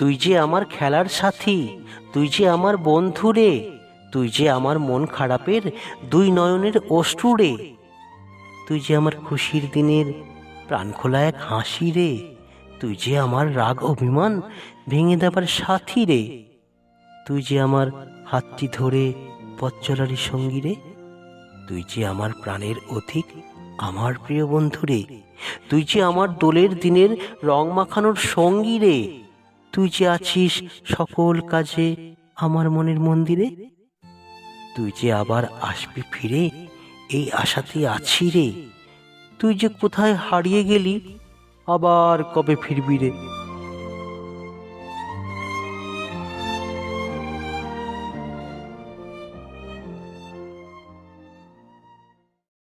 তুই যে আমার খেলার সাথী, তুই যে আমার বন্ধু রে, তুই যে আমার মন খারাপের দুই নয়নের অশ্রু রে, তুই যে আমার খুশির দিনের প্রাণখোলা এক হাসি রে, তুই যে আমার রাগ অভিমান ভেঙে দেবার সাথী রে, তুই যে আমার হাতটি ধরে পথ চলারই সঙ্গী রে, তুই যে আমার প্রাণের অধিক আমার প্রিয় বন্ধু রে, তুই যে আমার দোলের দিনের রং মাখানোর সঙ্গী রে তুই যে আছিস সকল কাজে আমার মনের মন্দিরে? তুই যে আবার আসবি ফিরে, এই আশাতে আছি রে। তুই যে কোথায় হারিয়ে গেলি, আবার কবে ফিরবি রে?